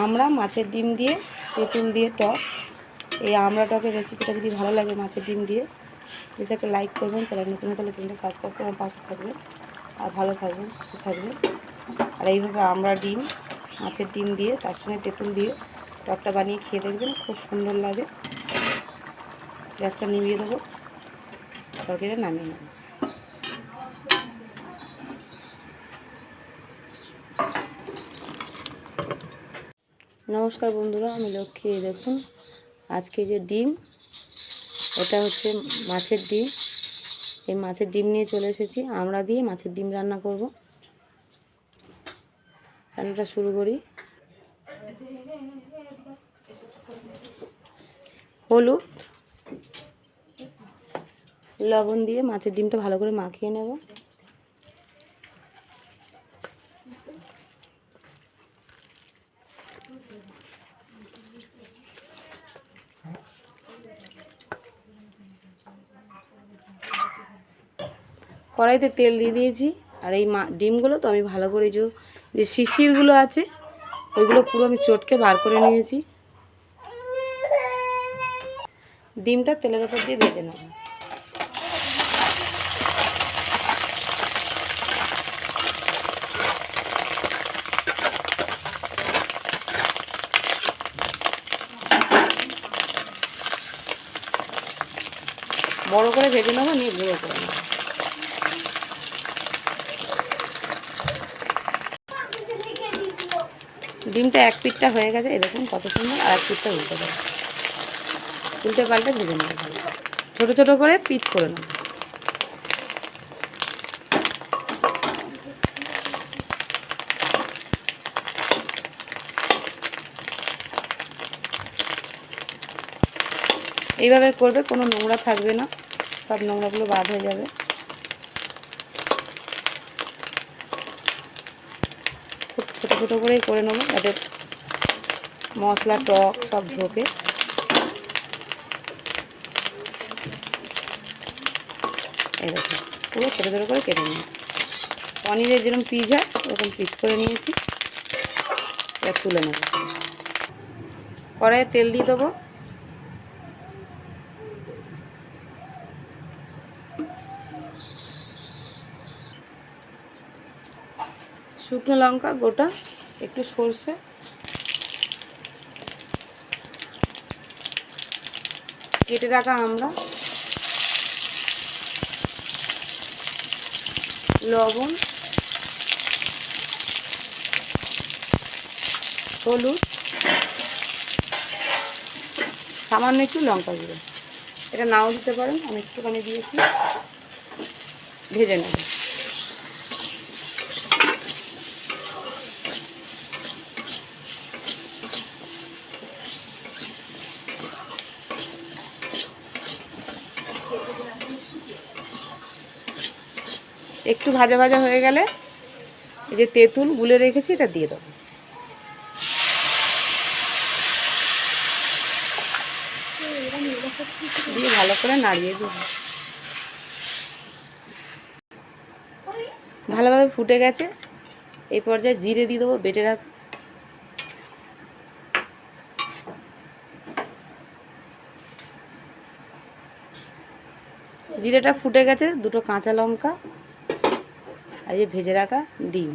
আমরা মাছের ডিম দিয়ে, তেঁতুল দিয়ে টক। এই আমরা টকের রেসিপিটা যদি ভালো লাগে মাছের ডিম দিয়ে প্লিজ একটা লাইক করবেন চ্যানেল নতুন হলে চ্যানেলটা সাবস্ক্রাইব করবেন, পাশে থাকবেন। আর ভালো থাকবেন, সুস্থ থাকবেন। আর এইভাবে আমরা ডিম, মাছের ডিম দিয়ে, তার সঙ্গে তেঁতুল দিয়ে টকটা বানিয়ে খেয়ে দেখবেন, খুব সুন্দর লাগে। গ্যাসটা নিভিয়ে দেবো, তরকারিটা নামিয়ে নেব। নমস্কার বন্ধুরা, আমি লক্ষ্মী। দেখুন, আজকে যে ডিম, এটা হচ্ছে মাছের ডিম। এই মাছের ডিম নিয়ে চলে এসেছি। আমরা দিয়ে মাছের ডিম রান্না করব। রান্নাটা শুরু করি। হলুদ, লবণ দিয়ে মাছের ডিমটা ভালো করে মাখিয়ে নেব। কড়াইতে তেল দিয়ে দিয়েছি। আর এই মা, ডিমগুলো তো আমি ভালো করে যে যে শিশিরগুলো আছে, ওইগুলো পুরো আমি চটকে বার করে নিয়েছি। ডিমটা তেলের ওপর দিয়ে ভেজে নেব। বড় করে ভেজে নেব, নিয়ে গুঁড়ো করে নেব। ডিমটা এক পিঠটা হয়ে গেছে, এরকম কত সুন্দর, আর এক পিঠটা উল্টে দেবো। উল্টে পাল্টে ভেজে নেব। ভালো ছোটো ছোটো করে পিচ করে নেব। এইভাবে করবে, কোনো নোংরা থাকবে না। সব নোংরাগুলো বাদ হয়ে যাবে। ছোটো করেই করে নেব। যাতে মশলা, টক সব ঢোকে। এরকম পুরো ছোটো ছোটো করে কেটে নিয়েছি। পনিরের যেরকম পিস হয়, ওরকম পিস করে নিয়েছি। এবার তুলে নেব। কড়াইয়ে তেল দিয়ে দেবো। শুকনো লঙ্কা, গোটা, একটু সর্ষে। কেটে রাখা আমরা। লবণ, হলুদ, সামান্য একটু লঙ্কা গুঁড়ো। এটা নাও দিতে পারেন, আমি একটুখানি দিয়েছি। ভেজে নেব। একটু ভাজা ভাজা হয়ে গেলে এই যে তেঁতুল গুলে রেখেছি, এটা দিয়ে দেবো। দিয়ে ভালো করে নাড়িয়ে দেবো। ভালোভাবে ফুটে গেছে। এই পর্যায়ে জিরে দিয়ে দেবো, বেটে রাখ জিরেটা ফুটে গেছে, দুটো কাঁচা লঙ্কা। আর এই ভেজে রাখা ডিম।